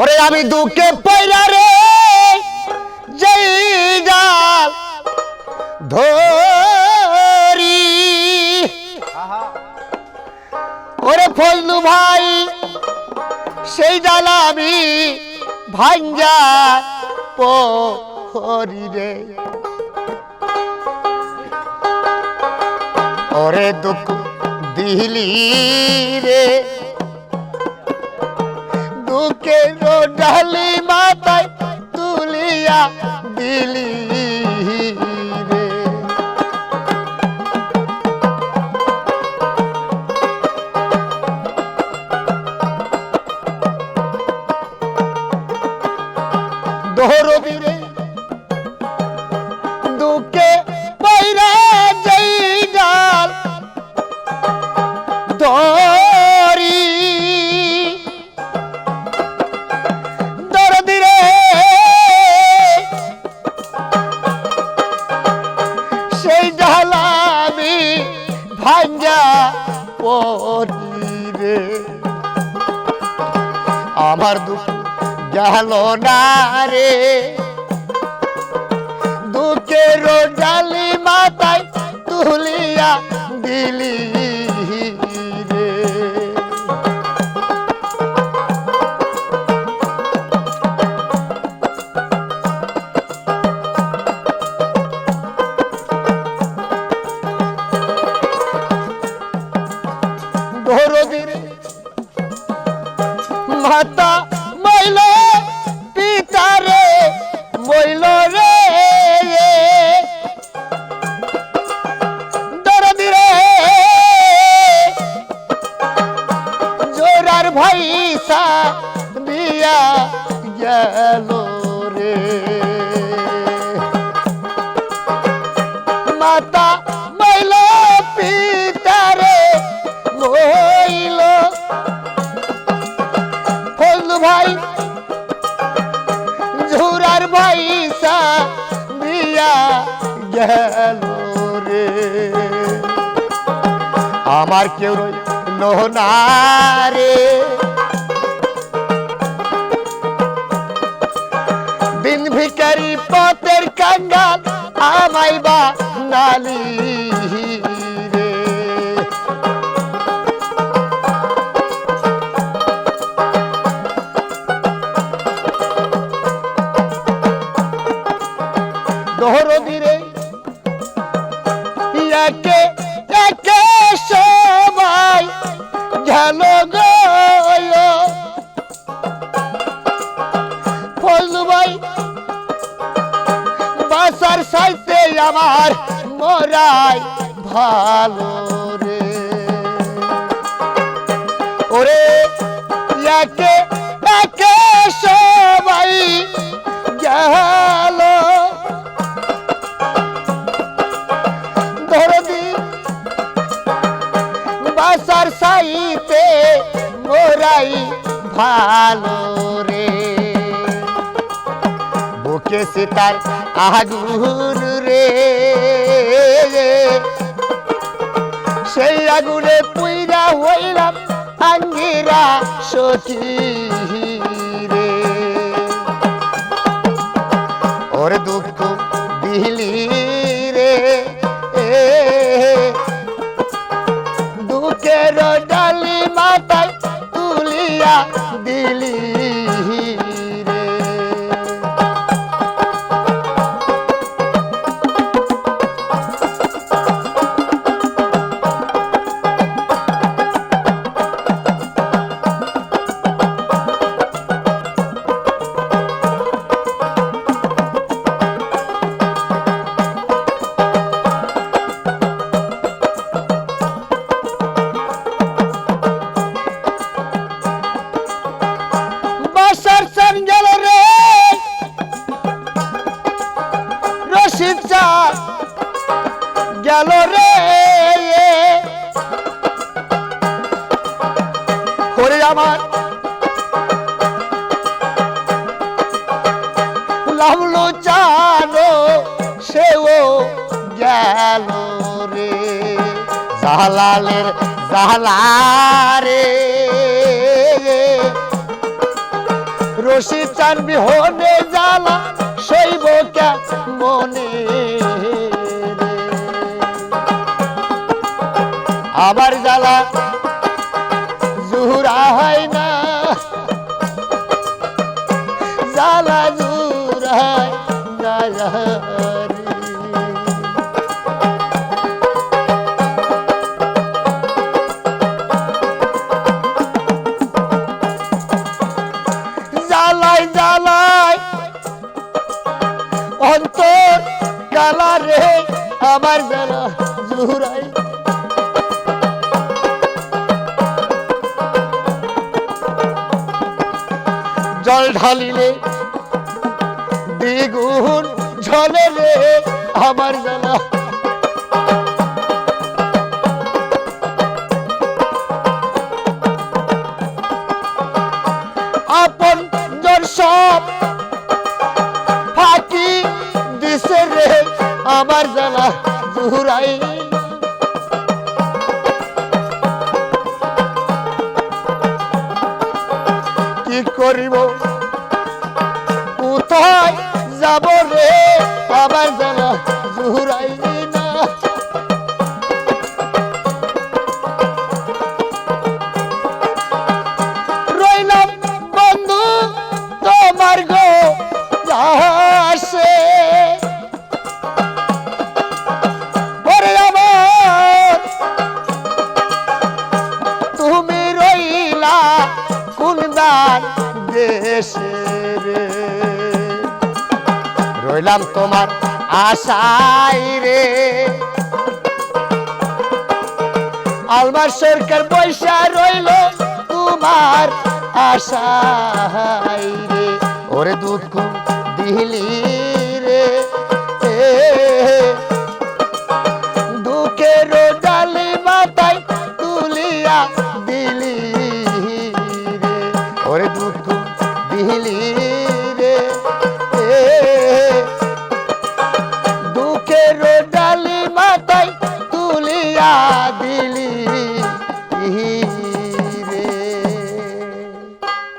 ওরে আমি দুঃখে পয়রা রে যেই ডাল ধরি। ওরে ফজলু ভাই সেই জাল আমি ভাঞ্জা পরি রে। ওরে দুঃখ দিলি রে দুঃখের ডালি মাথায় তুলিয়া দিলি। ভাঞ্জা রে আমার দুঃখ গেল রে। দুঃখের জালি মাথায় তুলিয়া দিলি। গেল রে। আমার কেউ রইল দিন ভিকারি পথের কাঙ্গাল আমাই বা নালি রে। দহরদিরে একে সাইতে আমার মরাই ভালো রে। ওরে, একে একে সবাই গেল। ধরদি বাসার সাইতে মোরাই ভালো রে। বুকে সীতার আগুন রে। সেই আগুনে পুইরা হইলাম আঙ্গিরা সখী করে আমার। লাভলো চানো সেও গেল রে। জালালের জালা রে রশি চানবি হনে জ্বালা, শৈব কে মনে আবার জ্বালা হয় না জ্বালা জুরায় না রে। জ্বালাই জ্বালাই অন্তর কালা রে আমার জ্বালা জুরাই জল ঢালিলে দ্বিগুণ ঝলে আমার জ্বালা আপন সব ফাঁকি দিছে রে আমার জ্বালা জুরাই কি করিব। কোথায় যাব রে? আমার জানা জুরাই রইলাম তোমার আশাই রে। আলমার সরকার পয়সা রইল তোমার আশাই রে। ওরে দুঃখ দিলি রে। ডালি মাথায় তুলিয়া দিলি রে। ওরে দুঃখ দিলি